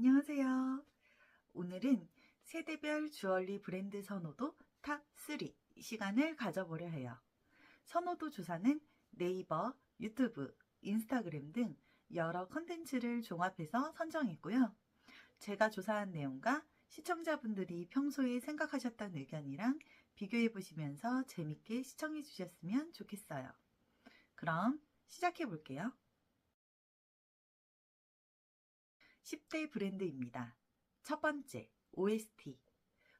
안녕하세요. 오늘은 세대별 주얼리 브랜드 선호도 탑3 시간을 가져보려 해요. 선호도 조사는 네이버, 유튜브, 인스타그램 등 여러 컨텐츠를 종합해서 선정했고요. 제가 조사한 내용과 시청자분들이 평소에 생각하셨던 의견이랑 비교해 보시면서 재밌게 시청해 주셨으면 좋겠어요. 그럼 시작해 볼게요. 10대 브랜드입니다. 첫 번째, OST.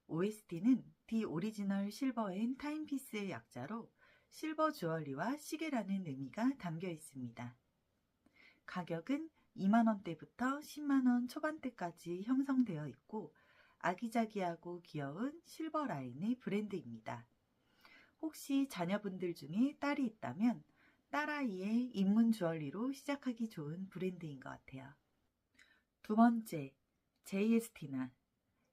OST는 디 오리지널 실버 앤 타임피스의 약자로 실버 주얼리와 시계라는 의미가 담겨 있습니다. 가격은 2만원대부터 10만원 초반대까지 형성되어 있고 아기자기하고 귀여운 실버 라인의 브랜드입니다. 혹시 자녀분들 중에 딸이 있다면 딸아이의 입문 주얼리로 시작하기 좋은 브랜드인 것 같아요. 두 번째, JS티나.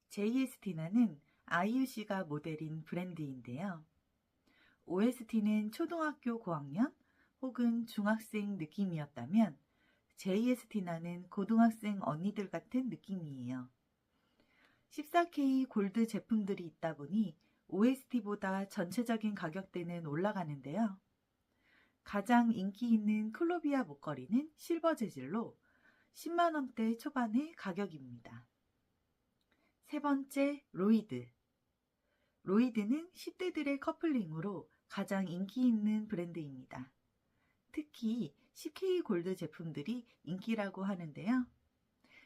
JS티나는 IUC가 모델인 브랜드인데요. OST는 초등학교 고학년 혹은 중학생 느낌이었다면 JS티나는 고등학생 언니들 같은 느낌이에요. 14K 골드 제품들이 있다 보니 OST보다 전체적인 가격대는 올라가는데요. 가장 인기 있는 클로비아 목걸이는 실버 재질로 10만원대 초반의 가격입니다. 세 번째, 로이드. 로이드는 10대들의 커플링으로 가장 인기 있는 브랜드입니다. 특히 10K 골드 제품들이 인기라고 하는데요.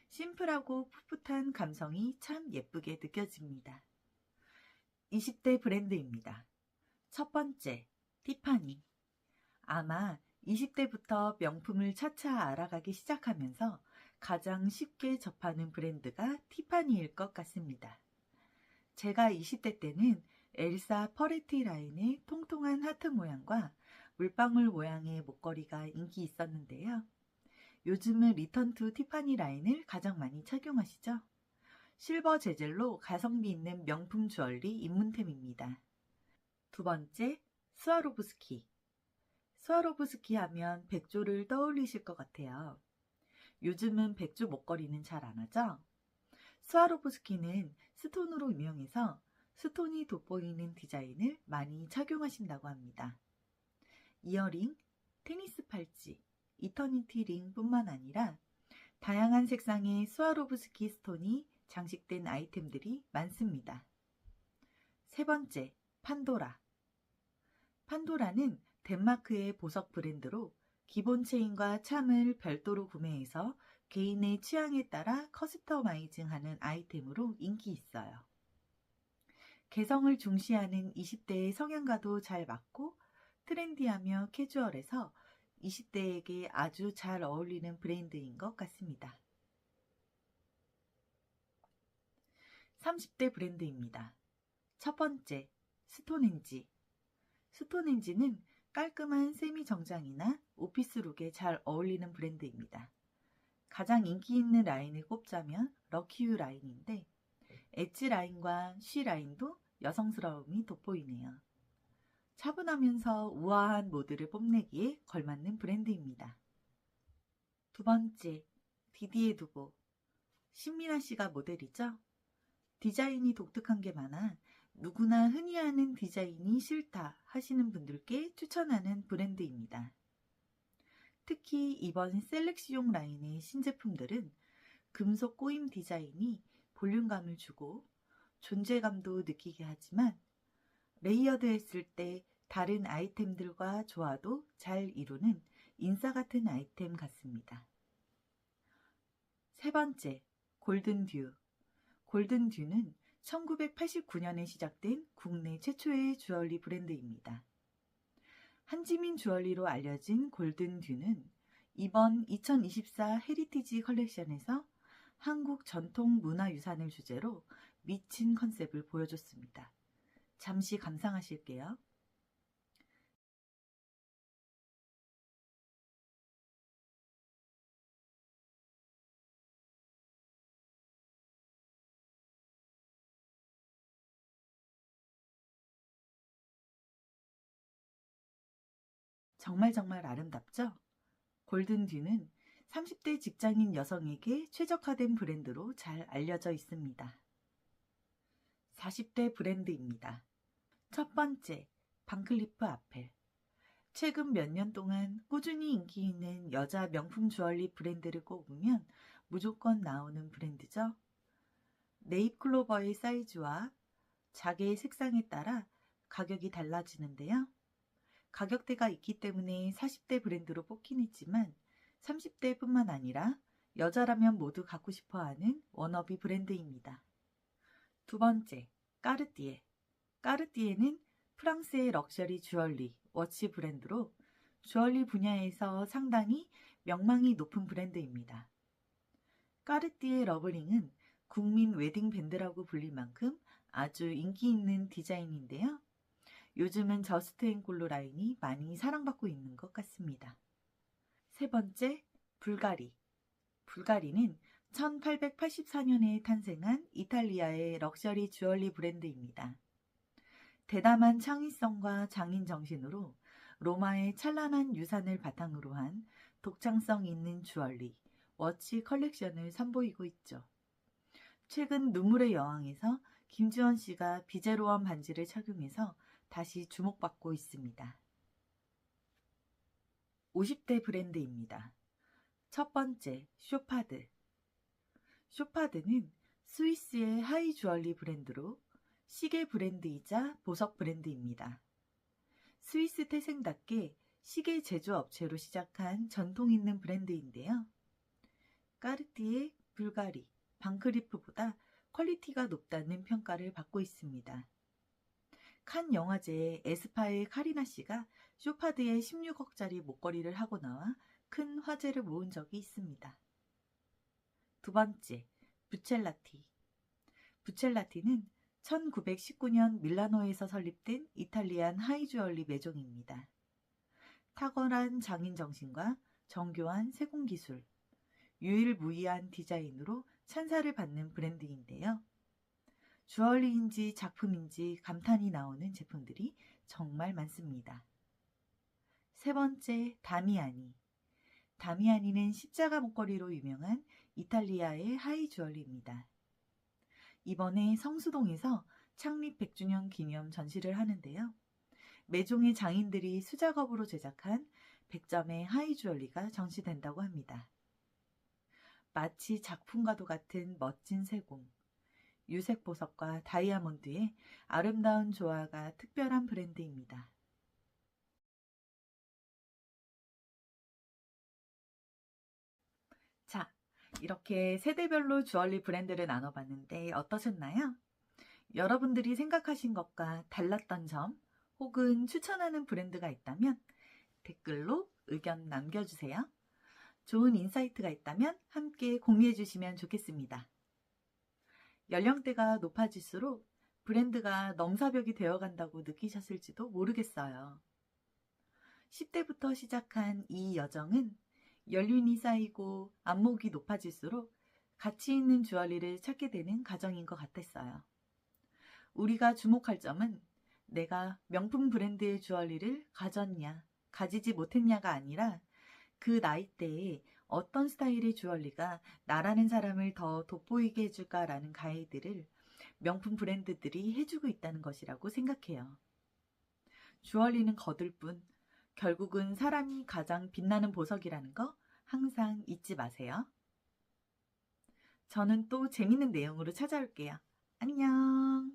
심플하고 풋풋한 감성이 참 예쁘게 느껴집니다. 20대 브랜드입니다. 첫 번째, 티파니. 아마 20대부터 명품을 차차 알아가기 시작하면서 가장 쉽게 접하는 브랜드가 티파니일 것 같습니다. 제가 20대 때는 엘사 퍼레티 라인의 통통한 하트 모양과 물방울 모양의 목걸이가 인기 있었는데요. 요즘은 리턴 투 티파니 라인을 가장 많이 착용하시죠? 실버 재질로 가성비 있는 명품 주얼리 입문템입니다. 두 번째, 스와로브스키. 스와로브스키 하면 백조를 떠올리실 것 같아요. 요즘은 백조 목걸이는 잘 안 하죠? 스와로브스키는 스톤으로 유명해서 스톤이 돋보이는 디자인을 많이 착용하신다고 합니다. 이어링, 테니스 팔찌, 이터니티 링 뿐만 아니라 다양한 색상의 스와로브스키 스톤이 장식된 아이템들이 많습니다. 세 번째, 판도라. 판도라는 덴마크의 보석 브랜드로 기본 체인과 참을 별도로 구매해서 개인의 취향에 따라 커스터마이징하는 아이템으로 인기 있어요. 개성을 중시하는 20대의 성향과도 잘 맞고 트렌디하며 캐주얼해서 20대에게 아주 잘 어울리는 브랜드인 것 같습니다. 30대 브랜드입니다. 첫 번째, 스톤엔지. 스톤엔지는 깔끔한 세미 정장이나 오피스룩에 잘 어울리는 브랜드입니다. 가장 인기 있는 라인을 꼽자면 럭키유 라인인데 엣지 라인과 쉬 라인도 여성스러움이 돋보이네요. 차분하면서 우아한 모드를 뽐내기에 걸맞는 브랜드입니다. 두 번째, 디디에 두보. 신민아 씨가 모델이죠? 디자인이 독특한 게 많아 누구나 흔히 하는 디자인이 싫다 하시는 분들께 추천하는 브랜드입니다. 특히 이번 셀렉시용 라인의 신제품들은 금속 꼬임 디자인이 볼륨감을 주고 존재감도 느끼게 하지만 레이어드 했을 때 다른 아이템들과 조화도 잘 이루는 인싸 같은 아이템 같습니다. 세 번째, 골든듀. 골든듀는 1989년에 시작된 국내 최초의 주얼리 브랜드입니다. 한지민 주얼리로 알려진 골든 듀는 이번 2024 헤리티지 컬렉션에서 한국 전통 문화유산을 주제로 미친 컨셉을 보여줬습니다. 잠시 감상하실게요. 정말 정말 아름답죠? 골든듀는 30대 직장인 여성에게 최적화된 브랜드로 잘 알려져 있습니다. 40대 브랜드입니다. 첫 번째, 방클리프 아펠. 최근 몇 년 동안 꾸준히 인기 있는 여자 명품 주얼리 브랜드를 꼽으면 무조건 나오는 브랜드죠. 네잎 클로버의 사이즈와 자개의 색상에 따라 가격이 달라지는데요. 가격대가 있기 때문에 40대 브랜드로 뽑긴 했지만 30대뿐만 아니라 여자라면 모두 갖고 싶어 하는 워너비 브랜드입니다. 두 번째, 까르띠에. 까르띠에는 프랑스의 럭셔리 주얼리, 워치 브랜드로 주얼리 분야에서 상당히 명망이 높은 브랜드입니다. 까르띠에 러블링은 국민 웨딩 밴드라고 불릴 만큼 아주 인기 있는 디자인인데요. 요즘은 저스트 앤 콜로 라인이 많이 사랑받고 있는 것 같습니다. 세 번째, 불가리. 불가리는 1884년에 탄생한 이탈리아의 럭셔리 주얼리 브랜드입니다. 대담한 창의성과 장인 정신으로 로마의 찬란한 유산을 바탕으로 한 독창성 있는 주얼리, 워치 컬렉션을 선보이고 있죠. 최근 눈물의 여왕에서 김지원 씨가 비제로원 반지를 착용해서 다시 주목받고 있습니다. 50대 브랜드입니다. 첫 번째, 쇼파드. 쇼파드는 스위스의 하이 주얼리 브랜드로 시계 브랜드이자 보석 브랜드입니다. 스위스 태생답게 시계 제조업체로 시작한 전통 있는 브랜드인데요. 까르띠에, 불가리, 방크리프보다 퀄리티가 높다는 평가를 받고 있습니다. 칸 영화제에 에스파의 카리나 씨가 쇼파드의 16억짜리 목걸이를 하고 나와 큰 화제를 모은 적이 있습니다. 두 번째, 부첼라티. 부첼라티는 1919년 밀라노에서 설립된 이탈리안 하이주얼리 매종입니다. 탁월한 장인 정신과 정교한 세공 기술, 유일무이한 디자인으로 찬사를 받는 브랜드인데요. 주얼리인지 작품인지 감탄이 나오는 제품들이 정말 많습니다. 세 번째, 다미아니. 다미아니는 십자가 목걸이로 유명한 이탈리아의 하이 주얼리입니다. 이번에 성수동에서 창립 100주년 기념 전시를 하는데요. 매종의 장인들이 수작업으로 제작한 100점의 하이 주얼리가 전시된다고 합니다. 마치 작품과도 같은 멋진 세공, 유색 보석과 다이아몬드의 아름다운 조화가 특별한 브랜드입니다. 자, 이렇게 세대별로 주얼리 브랜드를 나눠봤는데 어떠셨나요? 여러분들이 생각하신 것과 달랐던 점 혹은 추천하는 브랜드가 있다면 댓글로 의견 남겨주세요. 좋은 인사이트가 있다면 함께 공유해 주시면 좋겠습니다. 연령대가 높아질수록 브랜드가 넘사벽이 되어간다고 느끼셨을지도 모르겠어요. 10대부터 시작한 이 여정은 연륜이 쌓이고 안목이 높아질수록 가치 있는 주얼리를 찾게 되는 과정인 것 같았어요. 우리가 주목할 점은 내가 명품 브랜드의 주얼리를 가졌냐, 가지지 못했냐가 아니라 그 나이대에 어떤 스타일의 주얼리가 나라는 사람을 더 돋보이게 해줄까라는 가이드를 명품 브랜드들이 해주고 있다는 것이라고 생각해요. 주얼리는 거들 뿐 결국은 사람이 가장 빛나는 보석이라는 거 항상 잊지 마세요. 저는 또 재밌는 내용으로 찾아올게요. 안녕!